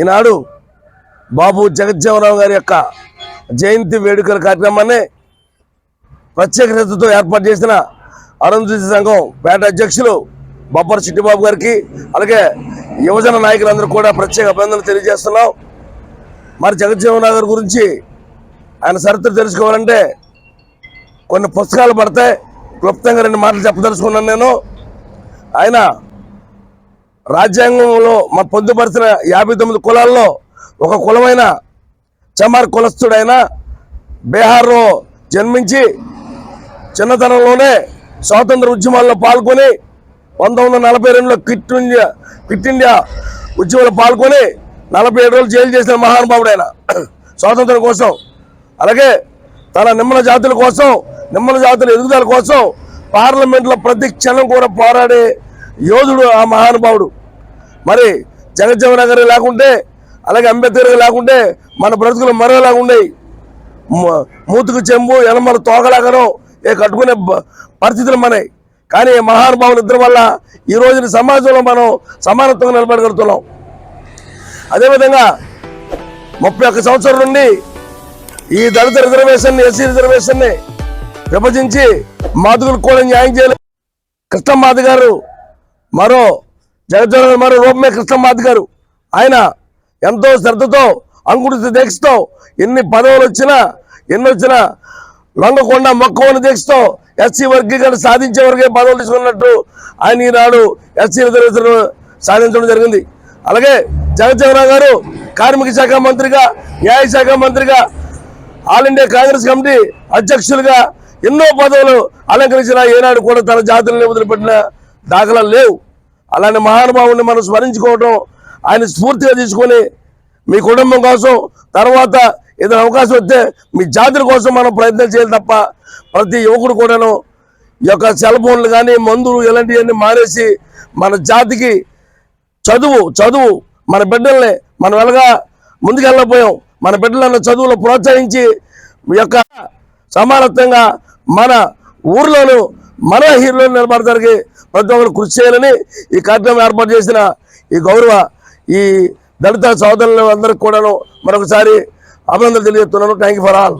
ఈనాడు బాబు జగజ్జీవనరావు గారి యొక్క జయంతి వేడుకల కార్యక్రమాన్ని ప్రత్యేక శ్రద్ధతో ఏర్పాటు చేసిన అరుంధతి సంఘం పేట అధ్యక్షులు బొబ్బర్ చిట్టిబాబు గారికి అలాగే యువజన నాయకులందరూ కూడా ప్రత్యేక అభినందనలు తెలియజేస్తున్నాం. మరి జగజ్జీవనరావు గారి గురించి ఆయన చరిత్ర తెలుసుకోవాలంటే కొన్ని పుస్తకాలు పడతాయి. క్లుప్తంగా రెండు మాటలు చెప్పదలుచుకున్నాను నేను. ఆయన రాజ్యాంగంలో మా పొందుపరిచిన యాభై తొమ్మిది కులాల్లో ఒక కులమైన చమార్ కులస్థుడైన బీహార్లో జన్మించి చిన్నతనంలోనే స్వాతంత్ర ఉద్యమాల్లో పాల్గొని పంతొమ్మిది వందల నలభై రెండులో క్విట్ ఇండియా క్విట్ ఇండియా ఉద్యమంలో పాల్గొని నలభై ఏడు రోజులు జైలు చేసిన మహానుభావుడైన స్వాతంత్రం కోసం అలాగే తన నిమ్మల జాతుల కోసం నిమ్మల జాతుల ఎదుగుదల కోసం పార్లమెంట్లో ప్రతి క్షణం కూడా పోరాడే యోధుడు ఆ మహానుభావుడు. మరి జగజ్జీవన నగర్ లేకుంటే అలాగే అంబేద్కర్ లేకుంటే మన బ్రతుకులు మరోలాగా ఉండేవి మూతుకు చెంబు ఎనమల తోకలాగనో ఏ కట్టుకునే పరిస్థితులు మనవి కానీ మహానుభావులు ఇద్దరి వల్ల ఈ రోజున సమాజంలో మనం సమానత్వంగా నిలబడగలుగుతున్నాం. అదేవిధంగా ముప్పై ఒక్క సంవత్సరం నుండి ఈ దళిత రిజర్వేషన్ ఎస్సీ రిజర్వేషన్ని విభజించి మాదుగులు కూడా న్యాయం చేయలేదు కృష్ణమాధ గారు మరో జగజ్జన గారు మరో రూపమే కృష్ణమాధి గారు. ఆయన ఎంతో శ్రద్ధతో అంకుడిత దీక్షతో ఎన్ని పదవులు వచ్చినా ఎన్ని వచ్చినా లొంగకుండా మొక్కవని దీక్షతో ఎస్సీ వర్గీకరణ సాధించే వరకే పదవులు తీసుకున్నట్టు ఆయన ఈనాడు ఎస్సీ రిజర్వేషన్ సాధించడం జరిగింది. అలాగే జగజ్జగన్ గారు కార్మిక శాఖ మంత్రిగా న్యాయ శాఖ మంత్రిగా ఆల్ ఇండియా కాంగ్రెస్ కమిటీ అధ్యక్షులుగా ఎన్నో పదవులు అలంకరించిన ఏనాడు కూడా తన జాతులను వదిలిపెట్టిన దాఖలాలు లేవు. అలాంటి మహానుభావుని మనం స్మరించుకోవడం ఆయన స్ఫూర్తిగా తీసుకొని మీ కుటుంబం కోసం తర్వాత ఏదైనా అవకాశం వస్తే మీ జాతుల కోసం మనం ప్రయత్నం చేయాలి తప్ప ప్రతి యువకుడు కూడాను ఈ యొక్క సెల్ ఫోన్లు కానీ మందులు ఇలాంటివన్నీ మానేసి మన జాతికి చదువు చదువు మన బిడ్డల్ని మనం ఎలాగా ముందుకెళ్ళకపోయాం మన బిడ్డలను చదువులు ప్రోత్సహించి ఈ యొక్క సమానత్వంగా మన ఊర్లోను మన హీరోలు నిలబడతానికి ప్రతి ఒక్కరు కృషి చేయాలని ఈ కార్యక్రమం ఏర్పాటు చేసిన ఈ గౌరవ ఈ దళిత సోదరులందరికీ కూడాను మరొకసారి అభినందనలు తెలియజేస్తున్నాను. Thank for all